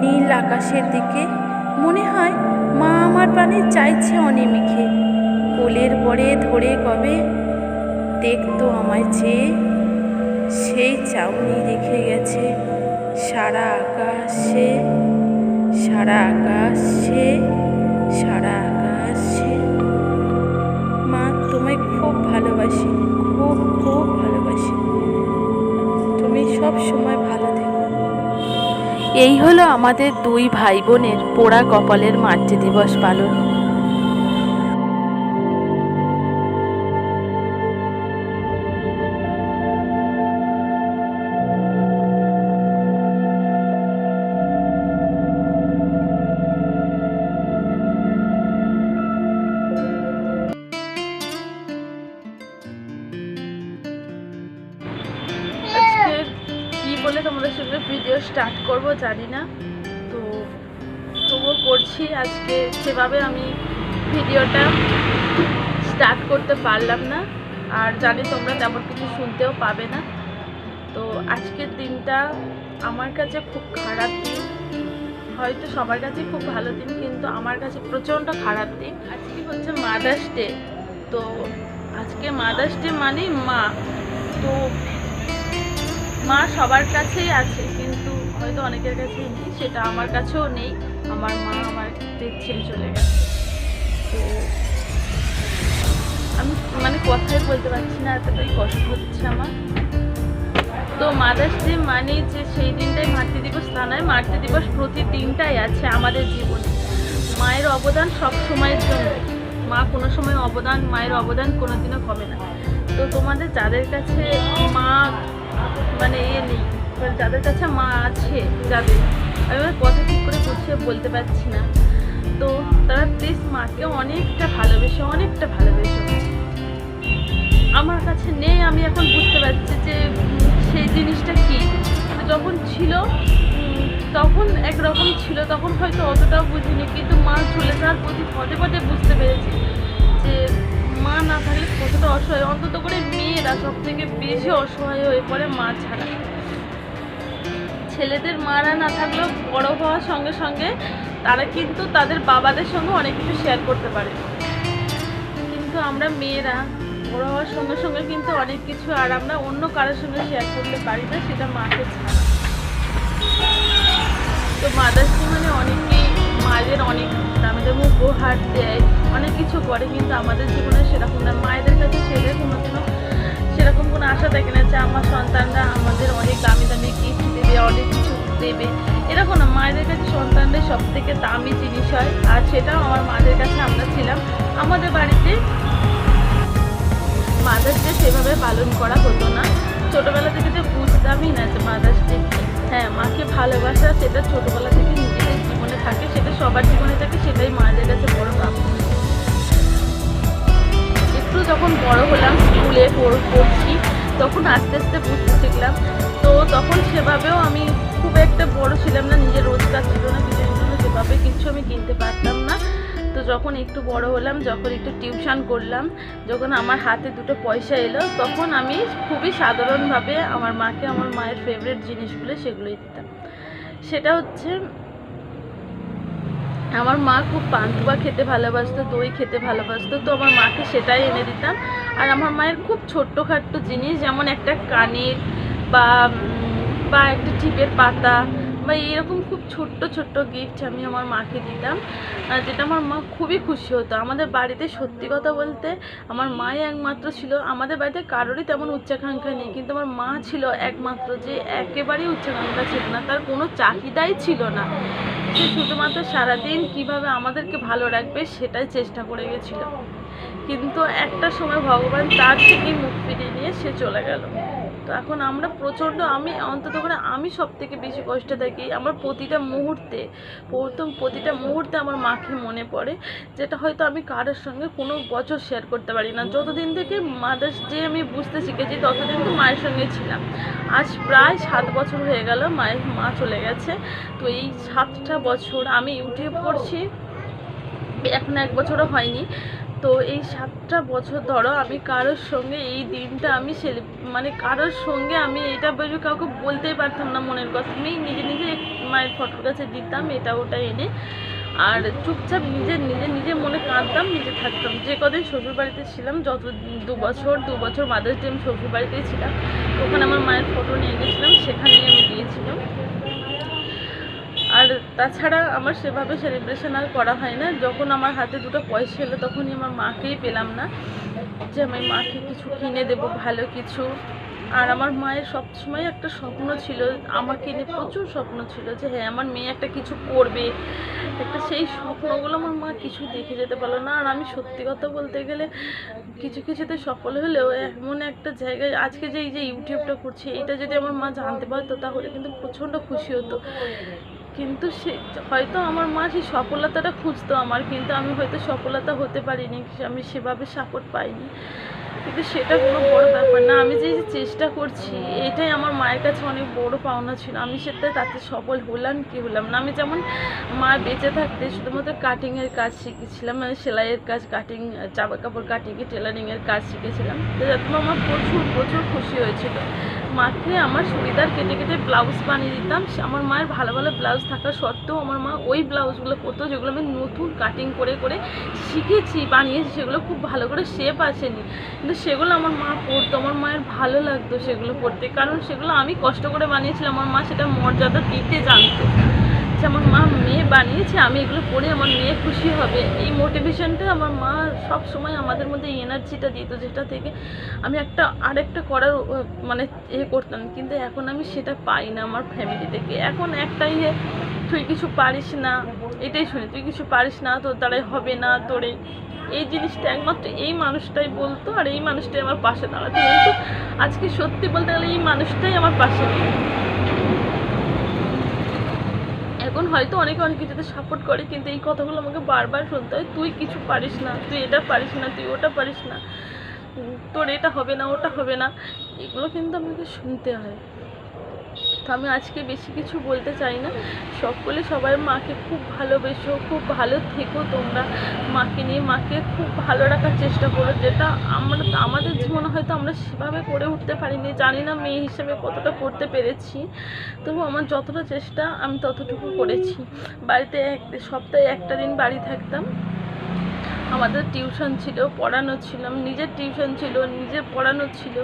নীল আকাশের দিকে। মনে হয় মা আমার পানে চাইছে অনিমিখে কোলের পরে ধরে কবে দেখতো আমায় চেয়ে সেই চাউনি রেখে গেছে। সারা আকাশে সারা আকাশে সারা আকাশে। মা, তোমায় খুব ভালোবাসি, খুব খুব ভালোবাসি। তুমি সব সময় ভালো এই হলো আমাদের দুই ভাই বোনের পোড়া কপালের মাতৃ দিবস পালন। জানি না। তো তবুও করছি আজকে। সেভাবে আমি ভিডিওটা স্টার্ট করতে পারলাম না। আর জানি তোমরা তেমন কিছু শুনতেও পাবে না। তো আজকের দিনটা আমার কাছে খুব খারাপ দিন। হয়তো সবার কাছে খুব ভালো দিন, কিন্তু আমার কাছে প্রচণ্ড খারাপ দিন। আজকে হচ্ছে মাদার্স ডে তো আজকে মাদার্স ডে মানে মা। তো মা সবার কাছেই আছে, কিন্তু হয়তো অনেকের কাছে নেই, সেটা আমার কাছেও নেই। আমার মা আমার ছেড়ে চলে গেছে। তো আমি মানে কথাই বলতে পারছি না, এতটাই কষ্ট হচ্ছে আমার। তো মাদার্স ডে মানে যে সেই দিনটাই মাতৃ দিবস, তা নয়, মাতৃ দিবস প্রতি দিনটাই আছে আমাদের জীবনে। মায়ের অবদান সব সময়ের জন্য। মা কোনো সময় অবদান, মায়ের অবদান কোনোদিনও কমে না। তো তোমাদের যাদের কাছে মা মানে এ নেই যাদের কাছে মা আছে, যাদের, আমি কথা ঠিক করে গুছিয়ে বলতে পারছি না। তো তারা প্লিজ মাকে অনেকটা ভালোবেসে অনেকটা ভালোবেসে। আমার কাছে নেই, আমি এখন বুঝতে পারছি যে, সেই জিনিসটা কি। যখন ছিল তখন একরকম ছিল, তখন হয়তো অতটাও বুঝিনি, কিন্তু মা চলে যাওয়ার প্রতি পদে পদে বুঝতে পেরেছি যে, মা না থাকলে কতটা অসহায়। অন্তত করে মেয়েরা সব থেকে বেশি অসহায় হয়ে পড়ে মা ছাড়া। ছেলেদের মারা না থাকলেও বড় হওয়ার সঙ্গে সঙ্গে তারা কিন্তু তাদের বাবাদের সঙ্গে অনেক কিছু শেয়ার করতে পারে। কিন্তু আমরা মেয়েরা বড় হওয়ার সঙ্গে সঙ্গে কিন্তু অনেক কিছু আর আমরা অন্য কারোর সঙ্গে শেয়ার করতে পারি না, সেটা মাকে ছাড়া। তো মাদার্স ডে মানে অনেকেই মায়েদের অনেক দামি উপহার দেয়, অনেক কিছু করে, কিন্তু আমাদের জীবনে সেরকম না। মায়েদের কাছে সেটা কোনোদিনও সেরকম কোনো আশা থাকে না যে আমার সন্তানরা আমাদের অনেক দামি দামি গিফট দেবে, অনেক কিছু দেবে। এরকম না, মায়েদের কাছে সন্তানদের সব থেকে দামি জিনিস হয়। আর সেটাও আমার মাদের কাছে আমরা ছিলাম। আমাদের বাড়িতে মাদার্স সেভাবে পালন করা হতো না। ছোটোবেলা থেকে যে বুঝতামই না যে মাদার্স হ্যাঁ মাকে ভালোবাসা, সেটা ছোটোবেলা থেকে নিজেদের জীবনে থাকে, সেটা সবার জীবনে থাকে, সেটাই মায়েদের কাছে বড় প্রাপ্য একটু যখন বড় হলাম, স্কুলে পড়ছি, তখন আস্তে আস্তে বুঝতে শিখলাম। তো তখন সেভাবেও আমি খুব একটা বড় ছিলাম না, নিজের রোজগার ছিল না ছিল না সেভাবে কিছু আমি কিনতে পারতাম না। তো যখন একটু বড় হলাম, যখন একটু টিউশন করলাম, যখন আমার হাতে দুটো পয়সা এলো, তখন আমি খুবই সাধারণভাবে আমার মাকে, আমার মায়ের ফেভারিট জিনিসগুলো সেগুলোই দিতাম। সেটা হচ্ছে আমার মা খুব পান্তুয়া খেতে ভালোবাসতো, দই খেতে ভালোবাসতো, তো আমার মাকে সেটাই এনে দিতাম। আর আমার মায়ের খুব ছোট্টখাট্টো জিনিস, যেমন একটা কানের বা বা একটা টিপের পাতা বা এরকম খুব ছোট্ট ছোট্ট গিফট আমি আমার মাকে দিতাম যেটা আমার মা খুবই খুশি হতো। আমাদের বাড়িতে সত্যি কথা বলতে আমার মাই একমাত্র ছিল। আমাদের বাড়িতে কারোরই তেমন উচ্চাকাঙ্ক্ষা নেই, কিন্তু আমার মা ছিল একমাত্র যে একেবারেই উচ্চাকাঙ্ক্ষা ছিল না, তার কোনো চাহিদাই ছিল না। সে শুধুমাত্র সারাদিন কীভাবে আমাদেরকে ভালো রাখবে সেটাই চেষ্টা করে গেছিল। কিন্তু একটা সময় ভগবান তার থেকেই মুখ ফিরিয়ে নিয়ে সে চলে গেল। তো এখন আমরা প্রচণ্ড, আমি অন্তত করে আমি সব থেকে বেশি কষ্টে থাকি আমার প্রতিটা মুহূর্তে, প্রথম প্রতিটা মুহূর্তে আমার মাকে মনে পড়ে, যেটা হয়তো আমি কারোর সঙ্গে কোনো বছর শেয়ার করতে পারি না। যতদিন থেকে মাদার্স ডে আমি বুঝতে শিখেছি, ততদিন তো মায়ের সঙ্গে ছিলাম। আজ প্রায় সাত বছর হয়ে গেল, মায়ের মা চলে গেছে। তো এই সাতটা বছর আমি ইউটিউব করছি এখন এক বছরও হয়নি। তো এই সাতটা বছর ধরো আমি কারোর সঙ্গে এই দিনটা আমি সেলে মানে কারোর সঙ্গে আমি এটা বেরো কাউকে বলতেই পারতাম না মনের কথা। আমি নিজে নিজে মায়ের ফটোর কাছে দিতাম, এটা ওটা এনে। আর চুপচাপ নিজে নিজে নিজে মনে কাঁদতাম, নিজে থাকতাম। যে কদিন শ্বশুর বাড়িতে ছিলাম, যত দু বছর দু বছর মাদার্স ডে আমি শ্বশুর বাড়িতেই ছিলাম ওখানে আমার মায়ের ফটো নিয়ে গেছিলাম, সেখানেই আমি দিয়েছিলাম তাছাড়া আমার সেভাবে সেলিব্রেশন আর করা হয় না। যখন আমার হাতে দুটো পয়সা এলো, তখনই আমার মাকেই পেলাম না যে আমি মাকে কিছু কিনে দেব, ভালো কিছু। আর আমার মায়ের সবসময় একটা স্বপ্ন ছিল, আমাকে নিয়ে প্রচুর স্বপ্ন ছিল যে হ্যাঁ আমার মেয়ে একটা কিছু করবে। একটা সেই স্বপ্নগুলো আমার মা কিছু দেখে যেতে পারল না। আর আমি সত্যি কথা বলতে গেলে কিছু কিছুতে সফল হলেও এমন একটা জায়গায় আজকে যে এই যে ইউটিউবটা করছি এটা যদি আমার মা জানতে পারতো, তাহলে কিন্তু প্রচণ্ড খুশি হতো। কিন্তু সে, হয়তো আমার মা সেই সফলতাটা খুঁজতো আমার, কিন্তু আমি হয়তো সফলতা হতে পারিনি, আমি সেভাবে সাপোর্ট পাইনি। কিন্তু সেটা কোনো বড় ব্যাপার না, আমি যে চেষ্টা করছি, এটাই আমার মায়ের কাছে অনেক বড় পাওনা ছিল। আমি সেটা তাতে সফল হলাম কি হলাম না, আমি যেমন মা বেঁচে থাকতে শুধুমাত্র কাটিংয়ের কাজ শিখেছিলাম মানে সেলাইয়ের কাজ কাটিং জামা কাপড় কাটিংয়ে টেলারিংয়ের কাজ শিখেছিলাম। তো আমার প্রচুর প্রচুর খুশি হয়েছিল। মাকে আমার চুড়িদার কেটে কেটে ব্লাউজ বানিয়ে দিতাম। আমার মায়ের ভালো ভালো ব্লাউজ থাকা সত্ত্বেও আমার মা ওই ব্লাউজগুলো করতো যেগুলো আমি নতুন কাটিং করে করে শিখেছি, বানিয়েছি, সেগুলো খুব ভালো করে শেপ আসেনি। কিন্তু সেগুলো আমার মা পরতো, আমার মায়ের ভালো লাগতো সেগুলো পরতে। কারণ সেগুলো আমি কষ্ট করে বানিয়েছিলাম, আমার মা সেটা মর্যাদা দিতে জানতো। যে আমার মা মেয়ে বানিয়েছে, আমি এগুলো পড়ে আমার মেয়ে খুশি হবে। এই মোটিভেশনটা আমার মা সব সময় আমাদের মধ্যে এনার্জিটা দিত, যেটা থেকে আমি একটা, আরেকটা করার মানে এ করতাম। কিন্তু এখন আমি সেটা পাই না আমার ফ্যামিলি থেকে। এখন একটাই তুই কিছু পারিস না। এটাই শুনি, তুই কিছু পারিস না, তোর দ্বারাই হবে না তোরে। এই জিনিসটা একমাত্র এই মানুষটাই বলতো আর এই মানুষটাই আমার পাশে দাঁড়াতো। কিন্তু আজকে সত্যি বলতে গেলে এই মানুষটাই আমার পাশে নেই। হয়তো অনেকে অনেক কিছুতে সাপোর্ট করে, কিন্তু এই কথাগুলো আমাকে বারবার শুনতে হয়। তুই কিছু পারিস না, তুই এটা পারিস না, তুই ওটা পারিস না। তোর এটা হবে না, ওটা হবে না। এগুলো কিন্তু আমাকে শুনতে হয়। আমি আজকে বেশি কিছু বলতে চাই না। সকলে সবাই মাকে খুব ভালোবেসো, খুব ভালো থেকো তোমরা। মাকে নিয়ে মাকে খুব ভালো রাখার চেষ্টা করো, যেটা আমরা, আমাদের জীবনে হয়তো আমরা সেভাবে করে উঠতে পারিনি। জানি না মেয়ে হিসেবে কতটা করতে পেরেছি। তবু আমার যতটা চেষ্টা আমি ততটুকু করেছি। বাড়িতে এক, সপ্তাহে একটা দিন বাড়ি থাকতাম। আমাদের টিউশন ছিল, পড়ানো ছিল, নিজের টিউশন ছিল নিজের পড়ানো ছিল,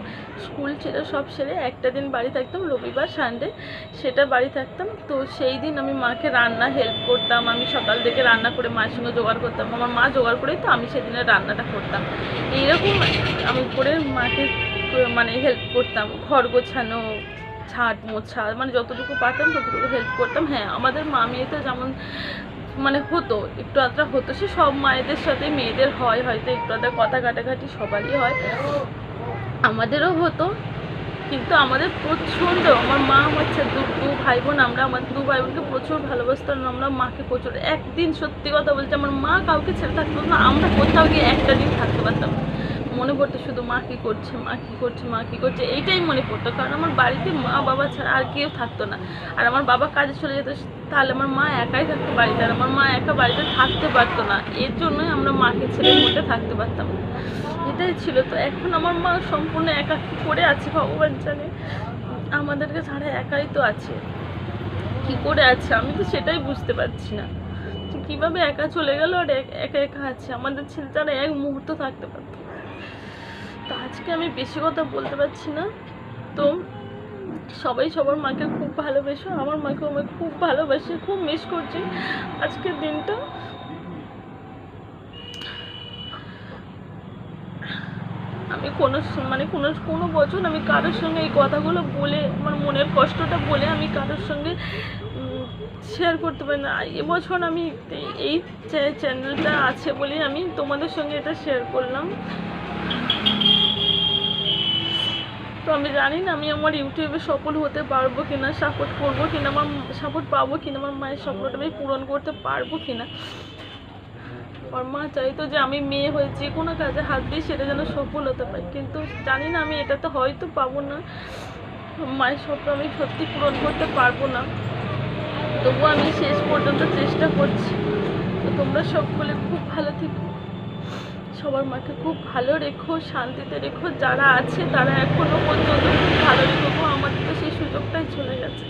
স্কুল ছিল, সব সেরে একটা দিন বাড়ি থাকতাম, রবিবার, সানডে, সেটা বাড়ি থাকতাম। তো সেই দিন আমি মাকে রান্না হেল্প করতাম, আমি সকাল থেকে রান্না করে মায়ের সঙ্গে জোগাড় করতাম। আমার মা জোগাড় করেই তো আমি সেদিনে রান্নাটা করতাম। এইরকম আমি করে মাকে মানে হেল্প করতাম। ঘর গোছানো ছাট মোছা মানে যতটুকু পারতাম ততটুকু হেল্প করতাম। হ্যাঁ আমাদের মা মেয়েতে যেমন মানে হতো, একটু আধটা হতো। সে সব মায়েদের সাথে, মেয়েদের হয়, হয়তো একটু আধটা কথা কাটাকাটি সবারই হয়। আমাদেরও হতো, কিন্তু আমাদের প্রচণ্ড আমার মা, আমার দু দু ভাই বোন আমরা আমার দু ভাই বোনকে প্রচুর ভালোবাসতাম আমরা মাকে প্রচুর, একদিন সত্যি কথা বলছি আমার মা কাউকে ছেড়ে থাকতো না, আমরা কোথাও গিয়ে একটা দিন থাকতে পারতাম মা কী করছে, মা কী করছে, মা কী করছে, এইটাই মনে পড়তো। কারণ আমার বাড়িতে মা বাবা ছাড়া আর কেউ থাকতো না। আর আমার বাবা কাজে চলে যেত, তাহলে আমার মা একাই থাকতো বাড়িতে, আর আমার মা একা বাড়িতে থাকতে পারতো না। এর জন্যই আমরা মাকে ছেড়ে মধ্যে থাকতে পারতাম না। এটাই ছিল তো। এখন আমার মা সম্পূর্ণ একা কী করে আছে, ভগবান জানে। আমাদেরকে ছাড়া একাই তো আছে। কী করে আছে? আমি তো সেটাই বুঝতে পারছি না। কীভাবে একা চলে গেল আর এক- একা আছে? আমাদের ছেলে তারা এক মুহূর্ত থাকতে পারতো আজকে আমি বেশি কথা বলতে পারছি না। তো সবাই সবার মাকে খুব ভালোবেসো, আমার মাকে আমার খুব ভালোবাসে, খুব মিস করছি আজকের দিনটা। আমি কোনো মানে কোনো কোনো বছর আমি কারোর সঙ্গে এই কথাগুলো বলে, আমার মনের কষ্টটা বলে আমি কারোর সঙ্গে শেয়ার করতে পারি না। এবছর আমি এই- চ্যানেলটা আছে বলেই আমি তোমাদের সঙ্গে এটা শেয়ার করলাম তো আমি জানি না, আমি আমার ইউটিউবে সফল হতে পারব কিনা সাপোর্ট করব কিনা, আমার সাপোর্ট পাবো কিনা, আমার মায়ের স্বপ্নটা আমি পূরণ করতে পারব কিনা। আমার মা চাইতো যে আমি মেয়ে হয়ে যে কোনো কাজে হাত দিই সেটা যেন সফল হতে পারি। কিন্তু জানি না, আমি এটা তো হয়তো পাবো না। মায়ের স্বপ্ন আমি সত্যি পূরণ করতে পারব না। তবুও আমি শেষ পর্যন্ত চেষ্টা করছি। তো তোমরা সকলে খুব ভালো থেকো। সবার মাকে খুব ভালো রেখো, শান্তিতে রেখো। যারা আছে তারা এখনও পর্যন্ত খুব ভালো রেখো। আমাদের তো সেই সুযোগটাই চলে গেছে।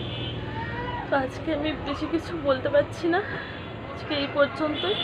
তো আজকে আমি বেশি কিছু বলতে পারছি না। আজকে এই পর্যন্তই।